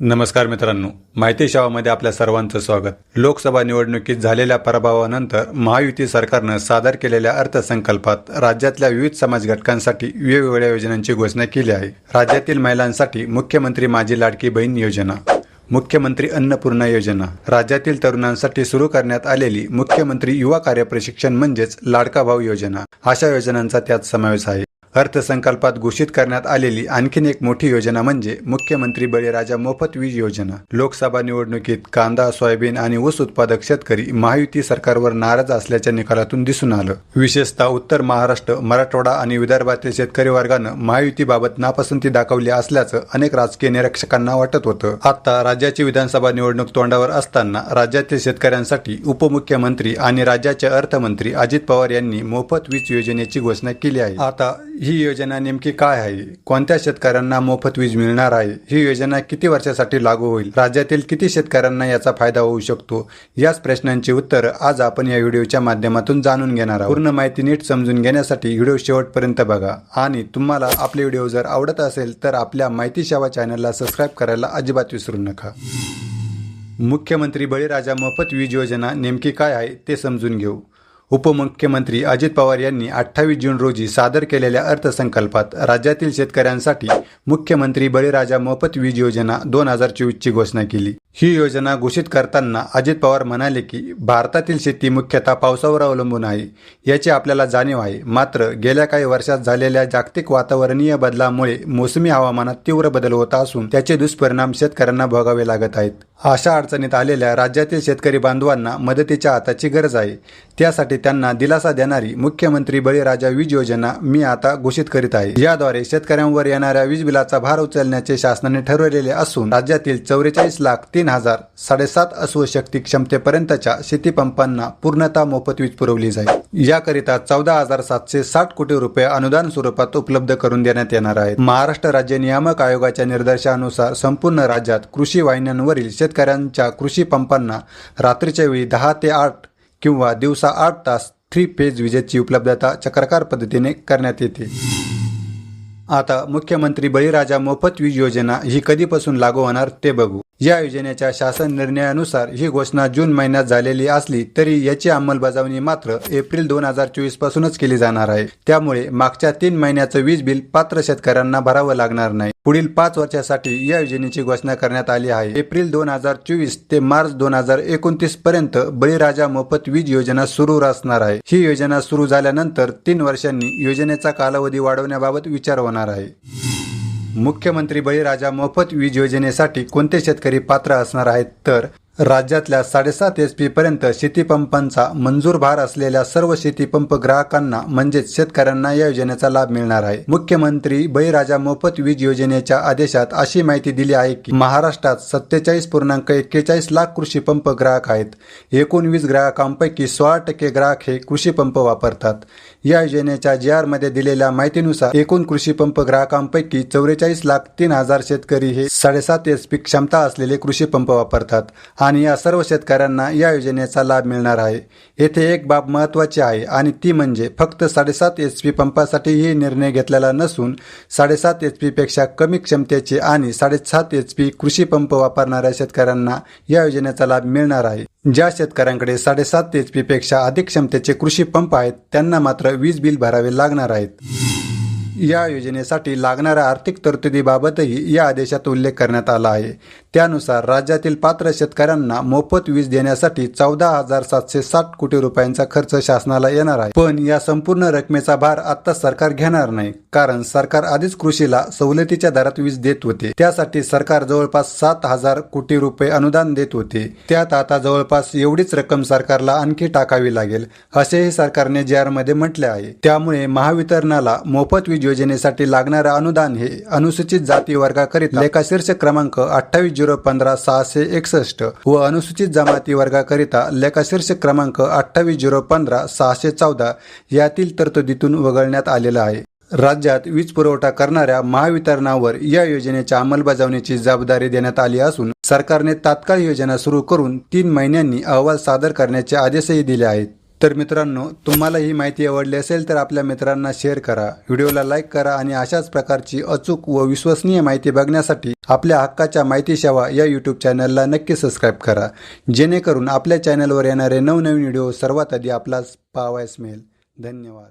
नमस्कार मित्रांनो माहिती शावामध्ये आपल्या सर्वांचं स्वागत. लोकसभा निवडणुकीत झालेल्या पराभवानंतर महायुती सरकारनं सादर केलेल्या अर्थसंकल्पात राज्यातल्या विविध समाज घटकांसाठी वेगवेगळ्या योजनांची घोषणा केली आहे. राज्यातील महिलांसाठी मुख्यमंत्री माझी लाडकी बहीण योजना मुख्यमंत्री अन्नपूर्णा योजना राज्यातील तरुणांसाठी सुरू करण्यात आलेली मुख्यमंत्री युवा कार्य प्रशिक्षण म्हणजेच लाडका भाऊ योजना अशा योजनांचा त्यात समावेश आहे. अर्थसंकल्पात घोषित करण्यात आलेली आणखीन एक मोठी योजना म्हणजे मुख्यमंत्री बळीराजा मोफत वीज योजना. लोकसभा निवडणुकीत कांदा सोयाबीन आणि ऊस उत्पादक शेतकरी महायुती सरकारवर नाराज असल्याच्या निकालातून दिसून आलं. विशेषतः उत्तर महाराष्ट्र मराठवाडा आणि विदर्भातील शेतकरी वर्गानं महायुतीबाबत नापसंती दाखवली असल्याचं अनेक राजकीय निरीक्षकांना वाटत होतं. आता राज्याची विधानसभा निवडणूक तोंडावर असताना राज्यातील शेतकऱ्यांसाठी उपमुख्यमंत्री आणि राज्याचे अर्थमंत्री अजित पवार यांनी मोफत वीज योजनेची घोषणा केली आहे. आता ही योजना नेमकी काय आहे? कोणत्या शेतकऱ्यांना मोफत वीज मिळणार आहे? ही योजना किती वर्षासाठी लागू होईल? राज्यातील किती शेतकऱ्यांना याचा फायदा होऊ शकतो? याच प्रश्नांची उत्तर आज आपण या व्हिडिओच्या माध्यमातून जाणून घेणार आहोत. पूर्ण माहिती नीट समजून घेण्यासाठी व्हिडिओ शेवटपर्यंत बघा. आणि तुम्हाला आपले व्हिडिओ जर आवडत असेल तर आपल्या माहिती सेवा चॅनलला सबस्क्राईब करायला अजिबात विसरू नका. मुख्यमंत्री बळीराजा मोफत वीज योजना नेमकी काय आहे ते समजून घेऊ. उपमुख्यमंत्री अजित पवार यांनी अठ्ठावीस जून रोजी सादर केलेल्या अर्थसंकल्पात राज्यातील शेतकऱ्यांसाठी मुख्यमंत्री बळीराजा मोफत वीज योजना दोन हजार चोवीसची घोषणा केली. ही योजना घोषित करताना अजित पवार म्हणाले की भारतातील शेती मुख्यतः पावसावर अवलंबून आहे. याची आपल्याला जाणीव आहे. मात्र गेल्या काही वर्षात झालेल्या जागतिक वातावरणीय बदलामुळे मोसमी हवामानात तीव्र बदल होत असून त्याचे दुष्परिणाम शेतकऱ्यांना भोगावे लागत आहेत. अशा अडचणीत आलेल्या राज्यातील शेतकरी बांधवांना मदतीच्या हाताची गरज आहे. त्यासाठी त्यांना दिलासा देणारी मुख्यमंत्री बळीराजा वीज योजना मी आता घोषित करीत आहे. याद्वारे शेतकऱ्यांवर येणाऱ्या वीज बिलाचा भार उचलण्याचे शासनाने ठरवलेले असून राज्यातील चौवेचाळीस लाख तीन हजार साडेसात अश्वशक्ती क्षमतेपर्यंतच्या शेतीपंपांना पूर्णतः मोफत वीज पुरवली जाईल. याकरिता चौदा हजार सातशे साठ कोटी रुपये अनुदान स्वरूपात उपलब्ध करून देण्यात येणार आहेत. महाराष्ट्र राज्य नियामक आयोगाच्या निर्देशानुसार संपूर्ण राज्यात कृषी वाहिन्यांवरील शेतकऱ्यांच्या कृषी पंपांना रात्रीच्या वेळी दहा ते आठ किंवा दिवसा आठ तास थ्री फेज विजेची उपलब्धता चक्रकार पद्धतीने करण्यात येते. आता मुख्यमंत्री बळीराजा मोफत वीज योजना ही कधीपासून लागू होणार ते बघू. या योजनेच्या शासन निर्णयानुसार ही घोषणा जून महिन्यात झालेली असली तरी याची अंमलबजावणी मात्र एप्रिल दोन हजार चोवीस पासूनच केली जाणार आहे. त्यामुळे मागच्या तीन महिन्याचं वीज बिल पात्र शेतकऱ्यांना भरावं लागणार नाही. पुढील पाच वर्षासाठी या योजनेची घोषणा करण्यात आली आहे. एप्रिल दोन हजार चोवीस ते मार्च दोन हजार एकोणतीस पर्यंत बळीराजा मोफत वीज योजना सुरू असणार आहे. ही योजना सुरू झाल्यानंतर तीन वर्षांनी योजनेचा कालावधी वाढवण्याबाबत विचार होणार आहे. मुख्यमंत्री बळीराजा मोफत वीज योजनेसाठी कोणते शेतकरी पात्र असणार आहेत? तर राज्यातल्या साडेसात एच पी पर्यंत शेतीपंपांचा मंजूर भार असलेल्या सर्व शेतीपंप ग्राहकांना म्हणजेच शेतकऱ्यांना या योजनेचा लाभ मिळणार आहे. मुख्यमंत्री बळीराजा मोफत वीज योजनेच्या आदेशात अशी माहिती दिली आहे की महाराष्ट्रात सत्तेचाळीस पूर्णांक एक्केचाळीस लाख कृषी पंप ग्राहक आहेत. एकूण वीज ग्राहकांपैकी सोळा टक्के ग्राहक हे कृषी पंप वापरतात. या योजनेच्या जी आरमध्ये दिलेल्या माहितीनुसार एकूण कृषी पंप ग्राहकांपैकी चौवेचाळीस लाख तीन हजार शेतकरी हे साडेसात एच पी क्षमता असलेले कृषी पंप वापरतात. आणि या सर्व शेतकऱ्यांना या योजनेचा लाभ मिळणार आहे. येथे एक बाब महत्वाची आहे आणि ती म्हणजे फक्त साडेसात एच पी पंपासाठी ही निर्णय घेतलेला नसून साडेसात एच पी पेक्षा कमी क्षमतेचे आणि साडेसात एच पी कृषी पंप वापरणाऱ्या शेतकऱ्यांना या योजनेचा लाभ मिळणार आहे. ज्या शेतकऱ्यांकडे साडेसात एच पी पेक्षा अधिक क्षमतेचे कृषी पंप आहेत त्यांना मात्र वीज बिल भरावे लागणार आहेत. या योजनेसाठी लागणाऱ्या आर्थिक तरतुदीबाबतही या आदेशात उल्लेख करण्यात आला आहे. त्यानुसार राज्यातील पात्र शेतकऱ्यांना मोफत वीज देण्यासाठी चौदा हजार सातशे साठ कोटी रुपयांचा खर्च शासनाला येणार आहे. पण या संपूर्ण रकमेचा भार आता सरकार घेणार नाही कारण सरकार आधीच कृषीला सवलतीच्या दरात वीज देत होते. त्यासाठी सरकार जवळपास सात हजार कोटी रुपये अनुदान देत होते. त्यात आता जवळपास एवढीच रक्कम सरकारला आणखी टाकावी लागेल असेही सरकारने जी आरमध्ये म्हटले आहे. त्यामुळे महावितरणाला मोफत वीज योजनेसाठी लागणारे अनुदान हे अनुसूचित जाती वर्गाकरिता लेखाशीर्ष क्रमांक अठ्ठावीस झिरो पंधरा सहाशे एकसष्ट व अनुसूचित जमाती वर्गाकरिता लेखाशीर्ष क्रमांक अठ्ठावीस झिरो पंधरा सहाशे चौदा यातील तरतुदीतून वगळण्यात आलेला आहे. राज्यात वीज पुरवठा करणाऱ्या महावितरणावर या योजनेच्या अंमलबजावणीची जबाबदारी देण्यात आली असून सरकारने तात्काळ योजना सुरू करून तीन महिन्यांनी अहवाल सादर करण्याचे आदेशही दिले आहेत. तर मित्रांनो तुम्हाला ही माहिती आवडली असेल तर आपल्या मित्रांना शेअर करा. व्हिडिओला लाईक करा आणि अशाच प्रकारची अचूक व विश्वसनीय माहिती बघण्यासाठी आपल्या हक्काच्या माहिती सेवा या यूट्यूब चॅनलला नक्की सबस्क्राईब करा. जेणेकरून आपल्या चॅनलवर येणारे नवनवीन व्हिडिओ सर्वात आधी आपलाच पाहावयास मिळेल. धन्यवाद.